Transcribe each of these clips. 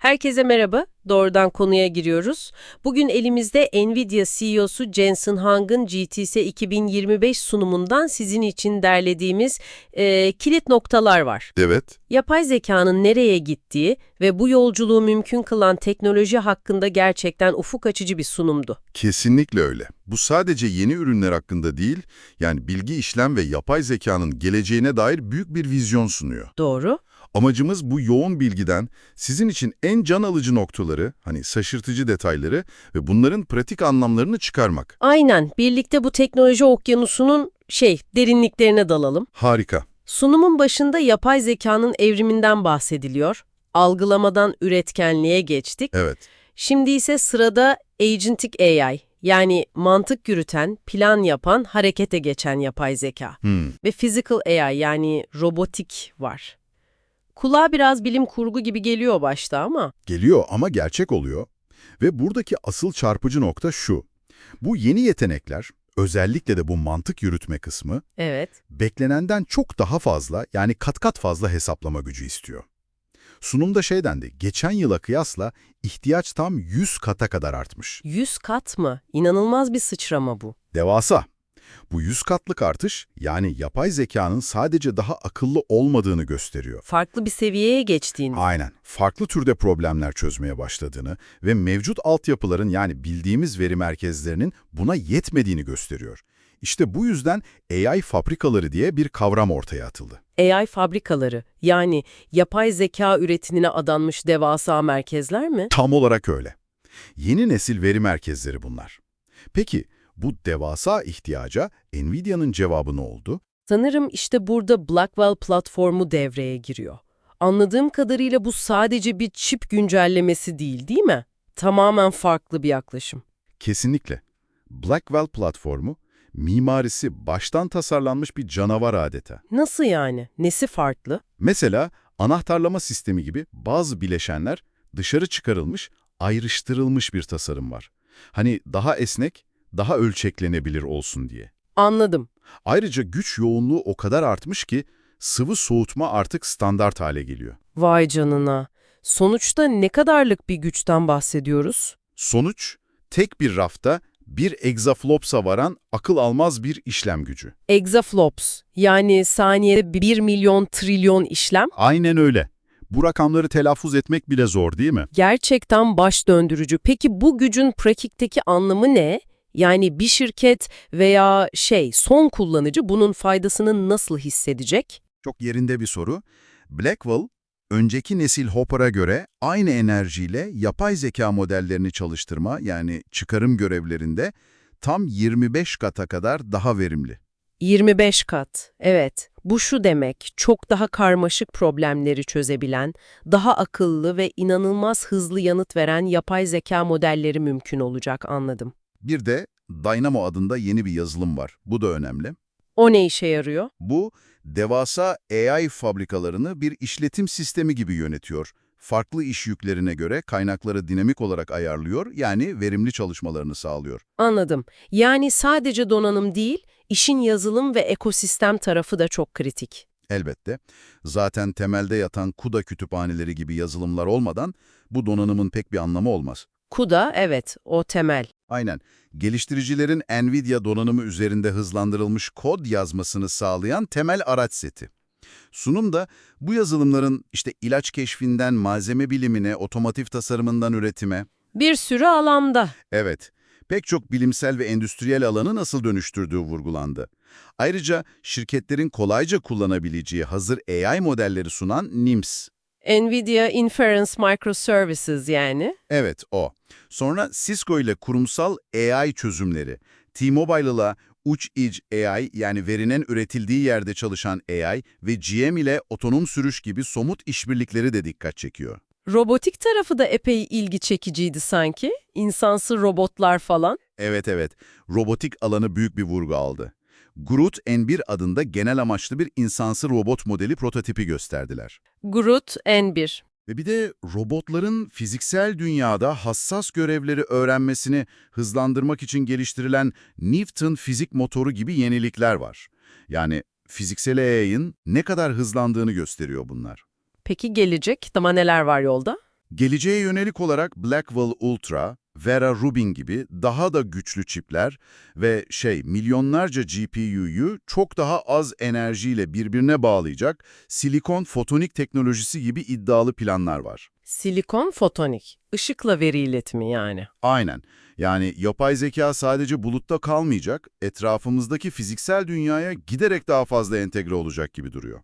Herkese merhaba. Doğrudan konuya giriyoruz. Bugün elimizde Nvidia CEO'su Jensen Huang'ın GTC 2025 sunumundan sizin için derlediğimiz e, kilit noktalar var. Evet, Yapay zekanın nereye gittiği ve bu yolculuğu mümkün kılan teknoloji hakkında gerçekten ufuk açıcı bir sunumdu. kesinlikle öyle. Bu sadece yeni ürünler hakkında değil, yani bilgi işlem ve yapay zekanın geleceğine dair büyük bir vizyon sunuyor. Doğru. Amacımız bu yoğun bilgiden sizin için en can alıcı noktaları, hani şaşırtıcı detayları ve bunların pratik anlamlarını çıkarmak. Aynen. Birlikte bu teknoloji okyanusunun şey derinliklerine dalalım. Harika. Sunumun başında yapay zekanın evriminden bahsediliyor. Algılamadan üretkenliğe geçtik. Evet, Şimdi ise sırada agentic AI yani mantık yürüten, plan yapan, harekete geçen yapay zeka hmm. ve physical AI yani robotik var. Kulağa biraz bilim kurgu gibi geliyor başta ama geliyor ama gerçek oluyor. Ve buradaki asıl çarpıcı nokta şu. Bu yeni yetenekler, özellikle de bu mantık yürütme kısmı, evet beklenenden çok daha fazla yani kat kat fazla hesaplama gücü istiyor. Sunumda şey dendi, geçen yıla kıyasla ihtiyaç tam 100 kata kadar artmış. 100 kat mı? İnanılmaz bir sıçrama bu. Devasa. Bu 100 katlık artış yani yapay zekanın sadece daha akıllı olmadığını gösteriyor. Farklı bir seviyeye geçtiğini. Aynen. Farklı türde problemler çözmeye başladığını ve mevcut altyapıların yani bildiğimiz veri merkezlerinin buna yetmediğini gösteriyor. İşte bu yüzden AI fabrikaları diye bir kavram ortaya atıldı. AI fabrikaları yani yapay zeka üretimine adanmış devasa merkezler mi? Tam olarak öyle. Yeni nesil veri merkezleri bunlar. Peki bu devasa ihtiyaca Nvidia'nın cevabı ne oldu? Sanırım işte burada Blackwell platformu devreye giriyor. Anladığım kadarıyla bu sadece bir çip güncellemesi değil, değil mi? Tamamen farklı bir yaklaşım. Kesinlikle. Blackwell platformu, mimarisi baştan tasarlanmış bir canavar adeta. Nasıl yani? Nesi farklı? Mesela anahtarlama sistemi gibi bazı bileşenler dışarı çıkarılmış, ayrıştırılmış bir tasarım var. Hani daha esnek, daha ölçeklenebilir olsun diye. Anladım. Ayrıca güç yoğunluğu o kadar artmış ki sıvı soğutma artık standart hale geliyor. Vay canına. Sonuçta ne kadarlık bir güçten bahsediyoruz? Sonuç, tek bir rafta bir exaflops'a varan akıl almaz bir işlem gücü. Exaflops yani saniyede 1 milyon trilyon işlem Aynen öyle. Bu rakamları telaffuz etmek bile zor değil mi? gerçekten baş döndürücü. Peki bu gücün pratikteki anlamı ne? Yani bir şirket veya şey son kullanıcı bunun faydasını nasıl hissedecek? Çok yerinde bir soru. Blackwell, önceki nesil Hopper'a göre aynı enerjiyle yapay zeka modellerini çalıştırma yani çıkarım görevlerinde tam 25 kata kadar daha verimli. 25 kat. Evet. Bu şu demek, çok daha karmaşık problemleri çözebilen, daha akıllı ve inanılmaz hızlı yanıt veren yapay zeka modelleri mümkün olacak anladım. Bir de Dynamo adında yeni bir yazılım var. Bu da önemli. O ne işe yarıyor? Bu, devasa AI fabrikalarını bir işletim sistemi gibi yönetiyor. Farklı iş yüklerine göre kaynakları dinamik olarak ayarlıyor, yani verimli çalışmalarını sağlıyor. Anladım. Yani sadece donanım değil, işin yazılım ve ekosistem tarafı da çok kritik. Elbette. Zaten temelde yatan CUDA kütüphaneleri gibi yazılımlar olmadan bu donanımın pek bir anlamı olmaz. CUDA, evet, o temel. Aynen. Geliştiricilerin NVIDIA donanımı üzerinde hızlandırılmış kod yazmasını sağlayan temel araç seti. Sunumda bu yazılımların işte ilaç keşfinden malzeme bilimine, otomotiv tasarımından üretime, Bir sürü alanda. evet, pek çok bilimsel ve endüstriyel alanı nasıl dönüştürdüğü vurgulandı. Ayrıca şirketlerin kolayca kullanabileceği hazır AI modelleri sunan NIMS, NVIDIA Inference Microservices yani. Evet, o. Sonra Cisco ile kurumsal AI çözümleri, T-Mobile ile uç iç AI yani verinin üretildiği yerde çalışan AI ve GM ile otonom sürüş gibi somut işbirlikleri de dikkat çekiyor. Robotik tarafı da epey ilgi çekiciydi sanki. İnsansı robotlar falan. Evet evet, robotik alanı büyük bir vurgu aldı. Groot N1 adında genel amaçlı bir insansı robot modeli prototipi gösterdiler. Groot N1. Ve bir de robotların fiziksel dünyada hassas görevleri öğrenmesini hızlandırmak için geliştirilen Newton fizik motoru gibi yenilikler var. Yani fiziksel AI'ın ne kadar hızlandığını gösteriyor bunlar. Peki gelecek? Ama neler var yolda? Geleceğe yönelik olarak Blackwell Ultra, Vera Rubin gibi daha da güçlü çipler ve şey milyonlarca GPU'yu çok daha az enerjiyle birbirine bağlayacak silikon fotonik teknolojisi gibi iddialı planlar var. Silikon fotonik, ışıkla veri iletimi yani. Aynen. Yani yapay zeka sadece bulutta kalmayacak, etrafımızdaki fiziksel dünyaya giderek daha fazla entegre olacak gibi duruyor.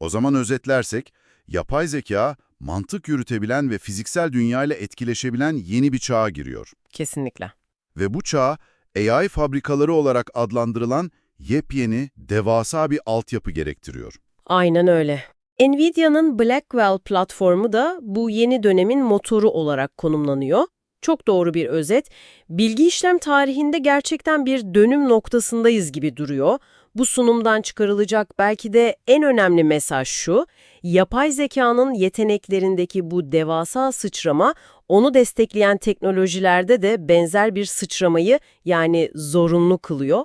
O zaman özetlersek, yapay zeka, mantık yürütebilen ve fiziksel dünyayla etkileşebilen yeni bir çağa giriyor. Kesinlikle. Ve bu çağ, AI fabrikaları olarak adlandırılan yepyeni, devasa bir altyapı gerektiriyor. Aynen öyle. Nvidia'nın Blackwell platformu da bu yeni dönemin motoru olarak konumlanıyor. Çok doğru bir özet. Bilgi işlem tarihinde gerçekten bir dönüm noktasındayız gibi duruyor. Bu sunumdan çıkarılacak belki de en önemli mesaj şu, yapay zekanın yeteneklerindeki bu devasa sıçrama, onu destekleyen teknolojilerde de benzer bir sıçramayı yani zorunlu kılıyor.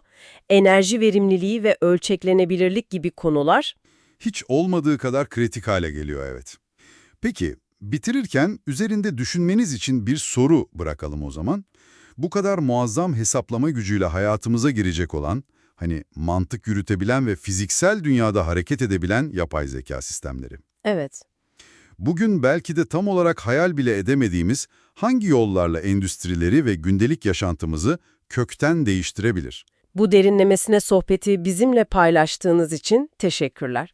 Enerji verimliliği ve ölçeklenebilirlik gibi konular hiç olmadığı kadar kritik hale geliyor evet. Peki, bitirirken üzerinde düşünmeniz için bir soru bırakalım o zaman. Bu kadar muazzam hesaplama gücüyle hayatımıza girecek olan, hani mantık yürütebilen ve fiziksel dünyada hareket edebilen yapay zeka sistemleri. Evet. Bugün belki de tam olarak hayal bile edemediğimiz hangi yollarla endüstrileri ve gündelik yaşantımızı kökten değiştirebilir? Bu derinlemesine sohbeti bizimle paylaştığınız için teşekkürler.